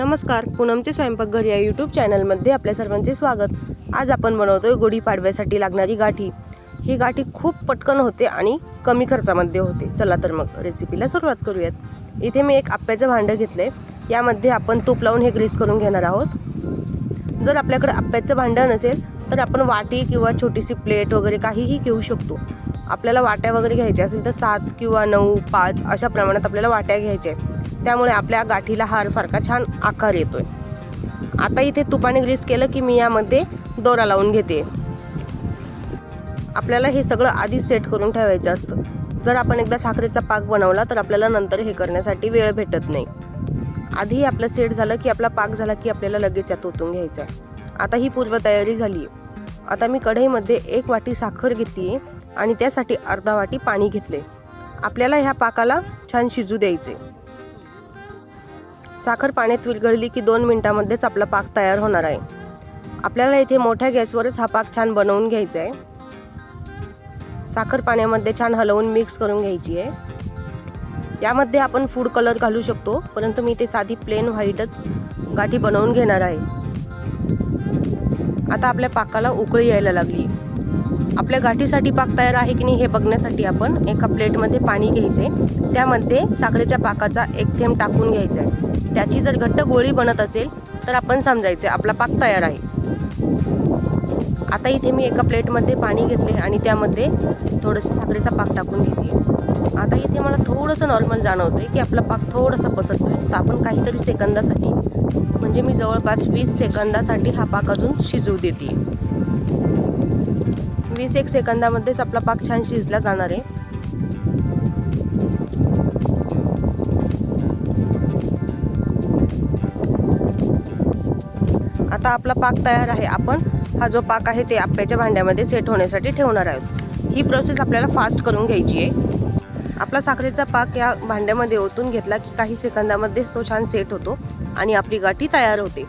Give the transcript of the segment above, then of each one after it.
नमस्कार पूनमचे स्वयंपाकघर या यूट्यूब चॅनलमध्ये आपल्या सर्वांचे स्वागत. आज आपण बनवतोय गुढीपाडव्यासाठी लागणारी गाठी. ही गाठी खूप पटकन होते आणि कमी खर्चामध्ये होते. चला तर मग रेसिपीला सुरुवात करूयात. इथे मी एक आप्याचं भांडं घेतलं आहे यामध्ये आपण तूप लावून हे ग्रीस करून घेणार आहोत. जर आपल्याकडे आप्याचं भांडं नसेल तर आपण वाटी किंवा छोटीशी प्लेट वगैरे काहीही घेऊ शकतो. आपल्याला वाट्या वगैरे घ्यायच्या असेल तर सात किंवा नऊ पाच अशा प्रमाणात आपल्याला वाट्या घ्यायच्या आहेत. त्यामुळे आपल्या गाठीला हारसारखा छान आकार येतो आहे आता इथे तुपाने ग्रीस केलं की मी यामध्ये दोरा लावून घेते. आपल्याला हे सगळं आधीच सेट करून ठेवायचं असतं. जर आपण एकदा साखरेचा पाक बनवला तर आपल्याला नंतर हे करण्यासाठी वेळ भेटत नाही. आधी आपलं सेट झालं की आपला पाक झाला की आपल्याला लगेच यात ओतून घ्यायचा आहे. आता ही पूर्वतयारी झाली. आहे आता मी कढईमध्ये एक वाटी साखर घेतली आहे आणि त्यासाठी अर्धा वाटी पाणी घेतले. आपल्याला ह्या पाकाला छान शिजू द्यायचे. साखर पाण्यात विरघळली की दोन मिनटामध्येच आपला पाक तयार होणार आहे. आपल्याला इथे मोठ्या गॅसवरच हा पाक छान बनवून घ्यायचा आहे. साखर पाण्यामध्ये छान हलवून मिक्स करून घ्यायची आहे. यामध्ये आपण फूड कलर घालू शकतो परंतु मी ते साधी प्लेन व्हाईटच गाठी बनवून घेणार आहे. आता आपल्या पाकाला उकळी यायला लागली. आपल्या गाठीसाठी पाक तयार आहे की नाही हे बघण्यासाठी आपण एका प्लेटमध्ये पाणी घ्यायचे. त्यामध्ये साखरेच्या पाकाचा एक थेंब टाकून घ्यायचा आहे. त्याची जर घट्ट गोळी बनत असेल तर आपण समजायचे आपला पाक तयार आहे. आता इथे मी एका प्लेटमध्ये पाणी घेतले आणि त्यामध्ये थोडंसं साखरेचा पाक टाकून घेते आता इथे मला थोडंसं नॉर्मल जाणवतंय की आपला पाक थोडासा पसरतोय. तर आपण काहीतरी सेकंदासाठी म्हणजे मी जवळपास वीस सेकंदासाठी हा पाक अजून शिजू देते. वीस एक सेकंदामध्येच आपला पाक छान शिजला जाणार आहे. आता आपला पाक तयार आहे. आपण हा जो पाक आहे ते आप्याच्या भांड्यामध्ये सेट होण्यासाठी ठेवणार आहोत. ही प्रोसेस आपल्याला फास्ट करून घ्यायची आहे. आपला साखरेचा पाक या भांड्यामध्ये ओतून घेतला की काही सेकंदामध्येच तो छान सेट होतो आणि आपली गाठी तयार होते.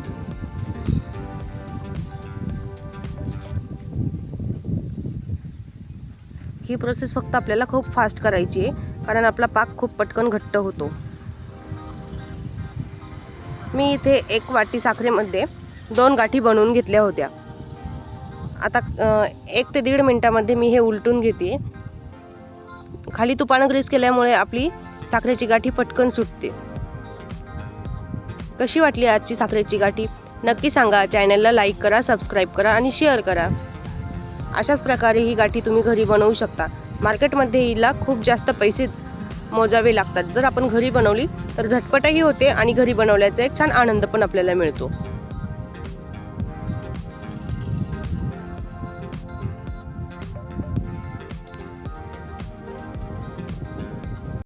ही प्रोसेस फक्त आपल्याला खूप फास्ट करायची आहे. कारण आपला पाक खूप पटकन घट्ट होतो. मी इथे एक वाटी साखरेमध्ये दोन गाठी बनवून घेतल्या होत्या. आता एक ते दीड मिनटामध्ये मी हे उलटून घेते. खाली तुपानं ग्रीस केल्यामुळे आपली साखरेची गाठी पटकन सुटते. कशी वाटली आजची साखरेची गाठी? नक्की सांगा. चॅनलला लाईक करा सबस्क्राईब करा आणि शेअर करा. अशाच प्रकारे ही गाठी तुम्ही घरी बनवू शकता. मार्केटमध्ये हिला खूप जास्त पैसे मोजावे लागतात. जर आपण घरी बनवली तर झटपटही होते आणि घरी बनवल्याचा एक छान आनंद पण आपल्याला मिळतो.